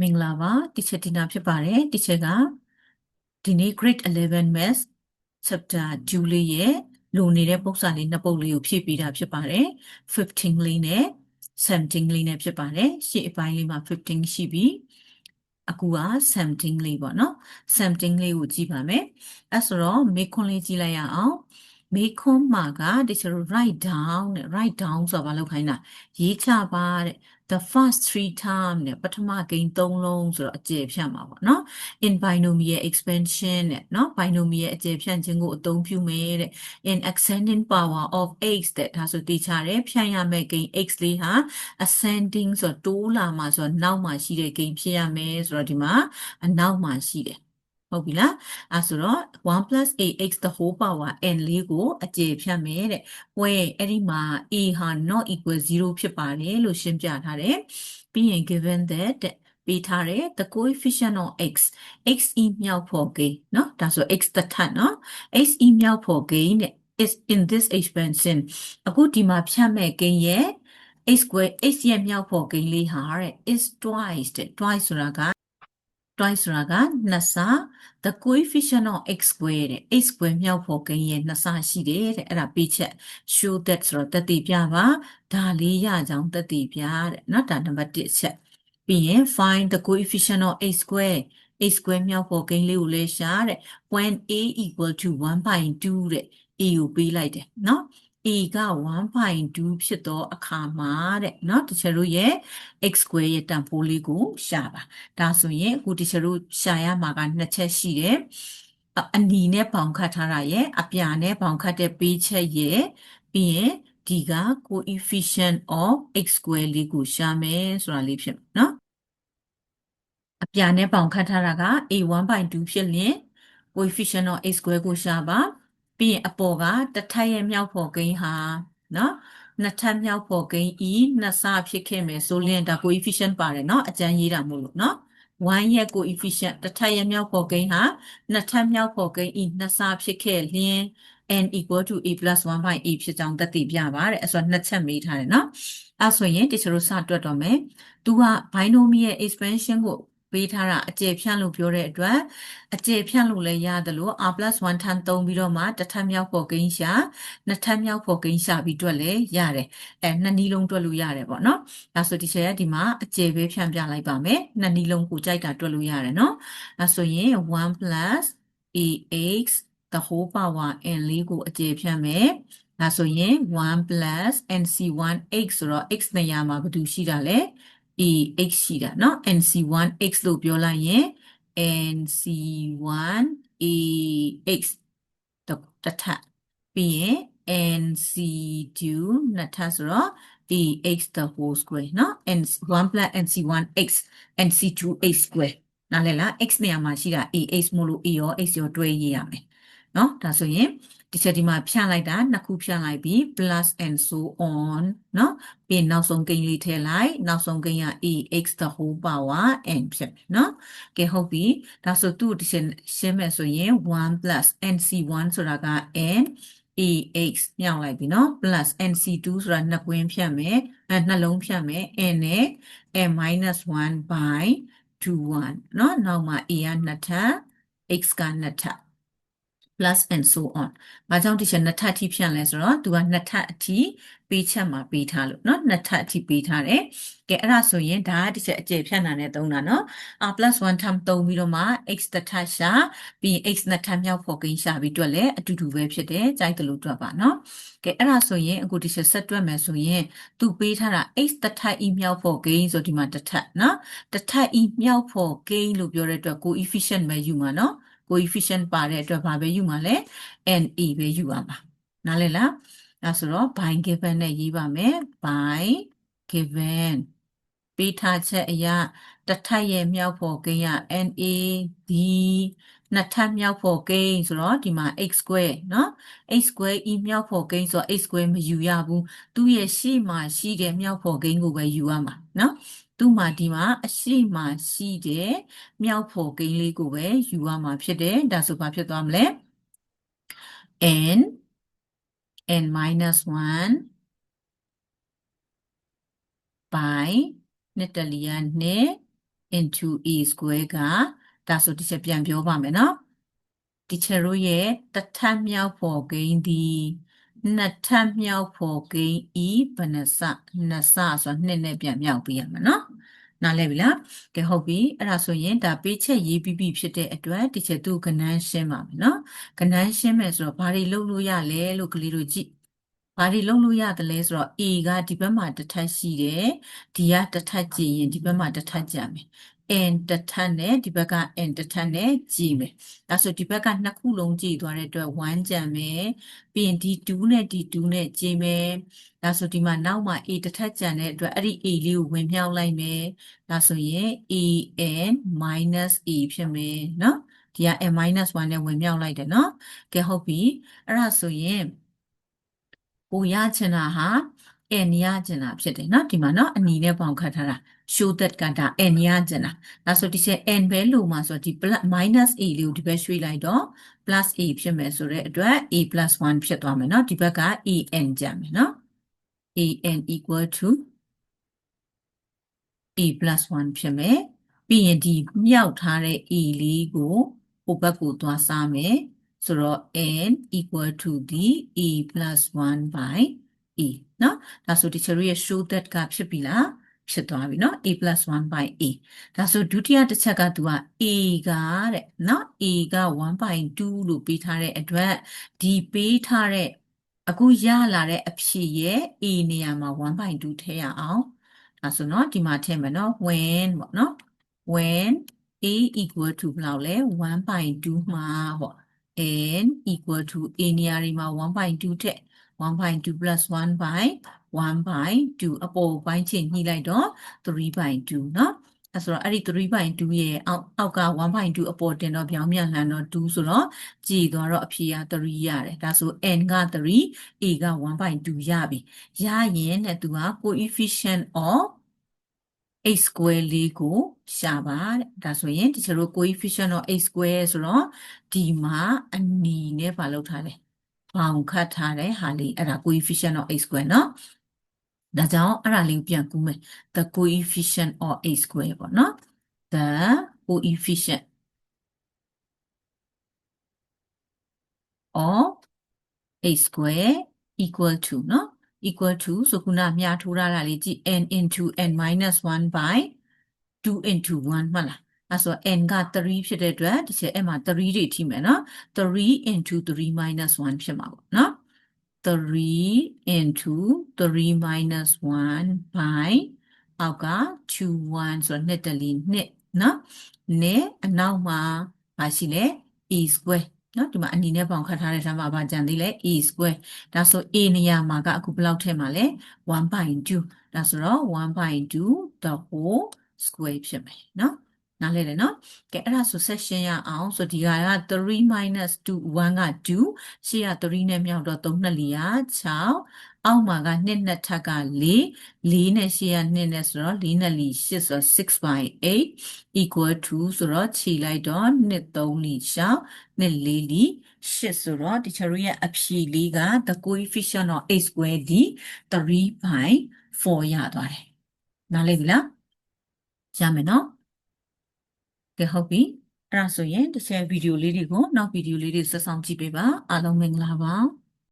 မင်္ဂလာပါတီချာတီနာဖြစ်ပါတယ်တီချာကဒီနေ့ grade 11 maths chapter 2လေးရဲ့လိုနေတဲ့ပုံစံလေးနှစ်ပုဒ်လေးကိုဖြည့်ပေးတာဖြစ်ပါတယ်15လေးနဲ့17လေးနဲ့ဖြစ်ပါတယ်ရှေ့အပိုင်းလေးမှာ15ရှိပြီအခုက17လေးပေါ့နော်17လေးကိုကြည့်ပါမယ်အဲ့ဆိုတော့မေခွန်းလေးကြည့်လိုက်ရအောင်မေခွန်းမှာကတချို့ write down နဲ့ write down ဆိုတာဘာလို့ခိုင်းတာရေးချပါတဲ့ the first three term နဲ့ပထမဂိမ်း၃လုံးဆိုတော့အကျယ်ဖြန့်မှာပေါ့နော် in binomial expansion နဲ့နော် binomial အကျယ်ဖြန့်ခြင်းကိုအသုံးပြုမယ်တဲ့ in ascending power of x တဲ့ဒါဆိုသိချတယ်ဖြန့်ရမယ့်ဂိမ်း x လေးဟာ ascending ဆိုတော့တိုးလာမှာဆိုတော့နောက်မှာရှိတဲ့ဂိမ်းဖြစ်ရမယ်ဆိုတော့ဒီမှာအနောက်မှာရှိတယ် ဟုတ်ပြီလားအဲဆိုတော့ 1 ax the whole power n လေးကိုအကျေဖြတ်မယ်တဲ့ဝဲအဲ့ဒီမှာ a ဟာ not equal 0ဖြစ်ပါတယ်လို့ရှင်းပြထားတယ်ပြီးရင် given that တဲ့ပေးထားတယ် the coefficient of x x e မြောက်ဖို့ gain เนาะဒါဆို x တထပ်เนาะ x e မြောက်ဖို့ gain တဲ့ is in this expansion အခုဒီမှာဖြတ်မဲ့ gain ရဲ့ x square x ရဲ့မြောက်ဖို့ gain လေးဟာတဲ့ is twice တဲ့ twice ဆိုတာက twice ဆိုတာကနှစ်ဆ the coefficient of x square တဲ့ x square မြောက်ဖို့ကိန်းရဲ့နှစ်ဆရှိတယ်တဲ့အဲ့ဒါပေးချက် show that ဆိုတော့တတိပြပါဒါလေးရကြောင်းတတိပြတဲ့နော်ဒါနံပါတ်1ချက်ပြီးရင် find the coefficient of x square a square မြောက်ဖို့ကိန်းလေးကိုလဲရှာတဲ့ when a equal to 1.2တဲ့ a ကိုပေးလိုက်တယ်နော် a က1.2ဖြစ်သောအခါမှာတဲ့เนาะတချို့တို့ရဲ့ x square ရဲ့တန်ဖိုးလေးကိုရှာပါဒါဆိုရင်အခုတချို့တို့ရှာရမှာကနှစ်ချက်ရှိတယ်အနီနဲ့ပေါင်ခတ်ထားတာရဲ့အပြာနဲ့ပေါင်ခတ်တဲ့ပေးချက်ရဲ့ပြီးရင်ဒီက coefficient of x square လေးကိုရှာမယ်ဆိုတာလေးဖြစ်เนาะအပြာနဲ့ပေါင်ခတ်ထားတာက a 1.2ဖြစ်လျင် coefficient of x square ကိုရှာပါ ပြီးရင်အပေါ်ကတစ်ထပ်ရဲ့မြောက်ဖော်ကိန်းဟာနော်နှစ်ထပ်မြောက်ဖော်ကိန်း e နှစ်ဆဖြစ်ခဲ့မယ်ဆိုရင်ဒါ coefficient ပါတယ်နော်အကျန်းရေးတာမို့လို့နော်1ရဲ့ coefficient တစ်ထပ်ရဲ့မြောက်ဖော်ကိန်းဟာနှစ်ထပ်မြောက်ဖော်ကိန်း e နှစ်ဆဖြစ်ခဲ့လျင် n equal to a plus 1 by a ဖြစ်ကြောင်းသက်သေပြပါတယ်အဲ့ဆိုနှစ်ချက်မေးထားတယ်နော်အဲ့ဆိုရင်တချို့တို့စတွက်တော့မယ်သူက binomial expansion ကို ပေးထားတာအကျယ်ဖြန့်လို့ပြောတဲ့အတွက်အကျယ်ဖြန့်လို့လည်းရတယ်လို့ r 1ထပ်သုံးပြီးတော့မှတစ်ထပ်မြောက်ဖို့ကိန်းရှာနှစ်ထပ်မြောက်ဖို့ကိန်းရှာပြီးတွက်လည်းရတယ်အဲနှစ်နည်းလုံးတွက်လို့ရတယ်ပေါ့နော်ဒါဆိုဒီချက်ရဒီမှာအကျယ်ပဲဖြန့်ပြလိုက်ပါမယ်နှစ်နည်းလုံးကိုကြိုက်တာတွက်လို့ရတယ်နော်အဲဆိုရင်1 ax the whole power n လေးကိုအကျယ်ဖြန့်မယ်ဒါဆိုရင်1 nc1x ဆိုတော့ x နေရာမှာဘာတူရှိတာလဲ AX ရှိတာเนาะ NC1X လို့ပြောလိုက်ရင် NC1AX တစ်ထပ်ပြီးရင် NC2 နှစ်ထပ်ဆိုတော့ AX the whole square เนาะ N1 NC1X NC2X square နားလည်လား X နေရာမှာရှိတာ AX မို့လို့ A ရော X ရောတွဲရေးရမယ် เนาะဒါဆိုရင်ဒီချက်ဒီမှာဖြန့်လိုက်တာနှစ်ခုဖြန့်လိုက်ပြီး plus and so on เนาะပြီးနောက်ဆုံးကိန်းလေးထည့်လိုက်နောက်ဆုံးကိန်းက ax the whole power n ဖြစ်မယ်เนาะကဲဟုတ်ပြီဒါဆိုသူ့ဒီချက်ရှင်းမယ်ဆိုရင်1 plus nc1 ဆိုတာက n ax မြောက်လိုက်ပြီเนาะ plus nc2 ဆိုတာနှစ်ကွင်းဖြတ်မယ်အဲနှလုံးဖြတ်မယ် n နဲ့ n minus 1 by 2 1เนาะနောက်မှာ a ကနှစ်ထပ် x ကနှစ်ထပ် plus and so on ။ဘာကြောင့်ဒီချက်နှစ်ထပ်အထိဖြန့်လဲဆိုတော့သူကနှစ်ထပ်အထိပေးချက်မှာပေးထားလို့เนาะနှစ်ထပ်အထိပေးထားတယ်။ကဲအဲ့ဒါဆိုရင်ဒါကဒီချက်အကျယ်ဖြန့်တာနဲ့သုံးတာเนาะ။ r plus 1 term သုံးပြီးတော့မှ x တစ်ထပ်ရှာပြီးရင် x နှစ်ထပ်မြောက်ဖို့ကိန်းရှာပြီးတွက်လဲအတူတူပဲဖြစ်တယ်။ကြိုက်တယ်လို့တွက်ပါเนาะ။ကဲအဲ့ဒါဆိုရင်အခုဒီချက်ဆက်တွက်မယ်ဆိုရင်သူပေးထားတာ x တစ်ထပ် e မြောက်ဖို့ကိန်းဆိုဒီမှာတစ်ထပ်เนาะ။တစ်ထပ် e မြောက်ဖို့ကိန်းလို့ပြောတဲ့အတွက် coefficient ပဲယူမှာเนาะ။ coefficient ပါတဲ့အတွက်ဘာပဲယူမှာလဲ NE ပဲယူရမှာနားလည်လားအဲဆိုတော့ by given နဲ့ရေးပါမယ် by given ပေးထားချက်အရာတစ်ထပ်ရဲ့မြောက်ဖို့ကိန်းက NA ဒီ နှစ်ထပ်မြောက်ဖို့ကိန်းဆိုတော့ဒီမှာ x square เนาะ x square e မြောက်ဖို့ကိန်းဆိုတော့ x square မယူရဘူးသူ့ရဲ့ရှေ့မှာရှိတဲ့မြောက်ဖို့ကိန်းကိုပဲယူရမှာเนาะသူ့မှာဒီမှာအရှိမှရှိတဲ့မြောက်ဖို့ကိန်းလေးကိုပဲယူရမှာဖြစ်တယ်ဒါဆိုဘာဖြစ်သွားမလဲ n n minus 1 by နှစ်တလီယာနှစ် into a square က ဒါဆိုဒီချက်ပြန်ပြောပါမယ်နော်ဒီချက်တို့ရဲ့တစ်ထပ်မြောက်ဖို့ဂိမ်းသည်နှစ်ထပ်မြောက်ဖို့ဂိမ်းဤဘယ်နှစနှစ်စဆိုတော့နှစ်နဲ့ပြန်မြောက်ပေးရမှာနော်နားလည်ပြီလားကဲဟုတ်ပြီအဲ့ဒါဆိုရင်ဒါပေးချက်ရေးပြီးပြီဖြစ်တဲ့အတွက်ဒီချက်သူကဏ္ဍရှင်းပါမယ်နော်ကဏ္ဍရှင်းမယ်ဆိုတော့ဘာတွေလုပ်လို့ရလဲလို့ကလေးတို့ကြည့်ဘာတွေလုပ်လို့ရတယ်လဲဆိုတော့ A ကဒီဘက်မှာတစ်ထပ်ရှိတယ် D ကတစ်ထပ်ကြည့်ရင်ဒီဘက်မှာတစ်ထပ်ကြမယ် in တထပ်နဲ့ဒီဘက်က in တထပ်နဲ့ကြည့်မယ်ဒါဆိုဒီဘက်ကနှစ်ခုလုံးကြည့်သွားတဲ့အတွက်1ကြံမယ်ပြီးရင်ဒီ2နဲ့ဒီ2နဲ့ကြည့်မယ်ဒါဆိုဒီမှာနောက်မှာ a တထပ်ကြံတဲ့အတွက်အဲ့ဒီ a လေးကိုဝင်မြောက်လိုက်မယ်ဒါဆိုရင် a n minus a ဖြစ်မယ်နော်ဒီက n minus 1နဲ့ဝင်မြောက်လိုက်တယ်နော်ကဲဟုတ်ပြီအဲ့ဒါဆိုရင်ကိုရချင်တာဟာ n ရချင်တာဖြစ်တယ်နော်ဒီမှာနော်အနီနဲ့ပေါင်ခတ်ထားတာ show that ကဒါ n ရချင်တာဒါဆိုဒီချက် n ပဲလို့မှာဆိုတော့ဒီ plus minus a လေးကိုဒီဘက်ရွှေ့လိုက်တော့ plus a ဖြစ်မယ်ဆိုတဲ့အတွက် a plus 1ဖြစ်သွားမယ်เนาะဒီဘက်က an ကြမယ်เนาะ an equal to a plus 1ဖြစ်မယ်ပြီးရင်ဒီမြောက်ထားတဲ့ a လေးကိုဟိုဘက်ကိုသွားစားမယ်ဆိုတော့ n equal to the a plus 1 by a เนาะဒါဆိုဒီချရီရဲ့ show that ကဖြစ်ပြီလား ဖြစ်သွားပြီเนาะ a plus 1 by a ဒါဆိုဒုတိယတစ်ချက်ကသူက a ကတဲ့เนาะ a က1 by 2လို့ပေးထားတဲ့အတွက်ဒီပေးထားတဲ့အခုရလာတဲ့အဖြေရဲ့ a နေရာမှာ1 by 2ထည့်ရအောင်ဒါဆိုเนาะဒီမှာထည့်မယ်เนาะ when ပေါ့เนาะ when a equal to ဘယ်လောက်လဲ1 by 2မှာဟော n equal to a နေရာတွေမှာ1 by 2ထည့်1 by 2 plus 1 by 1 by 2အပေါ်ပိုင်းချိန်ညှိလိုက်တော့3 by 2เนาะအဲဆိုတော့အဲ့ဒီ3 by 2ရဲ့အောက်အောက်က1 by 2အပေါ်တင်တော့ပြောင်းပြန်လှန်တော့2ဆိုတော့ကြည်သွားတော့အဖြေက3ရတယ်ဒါဆို n က3 a က1 by 2ရပြီရရင်တဲ့သူက coefficient of x square လေးကိုရှာပါတဲ့ဒါဆိုရင်ဒီကျတို့ coefficient of x square ဆိုတော့ဒီမှာအနီနဲ့ပါလောက်ထားတယ်ဘောင်ခတ်ထားတဲ့ဟာလေးအဲ့ဒါ coefficient of x square เนาะ ဒါကြောင့်အဲ့ဒါလေးပြန်ကူးမယ် the coefficient of a square ပေါ့နော် the coefficient of a square equal to နော် equal to ဆိုခုနမျှထိုးထားတာလေးကြည့် n into n minus 1 by 2 into 1မှတ်လားအဲ့ဆို n က3ဖြစ်တဲ့အတွက်ဒီချက်အဲ့မှာ3တွေထိမယ်နော်3 into 3 minus 1ဖြစ်မှာပေါ့နော် 3 into 3 minus 1 by အောက်က2 1ဆိုတော့နှစ်တလီနှစ်နော်နဲ့အနောက်မှာမရှိလဲ e square နော်ဒီမှာအနီနဲ့ပေါင်ခတ်ထားတဲ့ဓာတ်မှာပါကြံသေးလဲ a square ဒါဆို a နေရာမှာကအခုဘယ်လောက်ထည့်မှာလဲ1/2ဒါဆိုတော့1/2 the whole square ဖြစ်မယ်နော် နားလည်တယ်နော်ကဲအဲ့ဒါဆိုဆက်ရှင်းရအောင်ဆိုဒီကက3 minus 2 1က2ရှေ့က3နဲ့မြောက်တော့3နှစ်လီက6အောက်မှာက2နှစ်ထပ်က4 4နဲ့ရှေ့က2နဲ့ဆိုတော့4နှစ်လီ8ဆိုတော့6 by 8 equal to ဆိုတော့ခြေလိုက်တော့2 3လီရှောက်2 4လီ8ဆိုတော့ဒီချရီရဲ့အဖြေလေးက the coefficient of x square ဒီ3 by 4ရသွားတယ်နားလည်ပြီလားရမယ်နော် ကဲဟုတ်ပြီအဲ့ဒါဆိုရင်တစ်ချက်ဗီဒီယိုလေးတွေကိုနောက်ဗီဒီယိုလေးတွေဆက်ဆောင်ကြည့်ပေးပါအားလုံးမင်္ဂလာပါ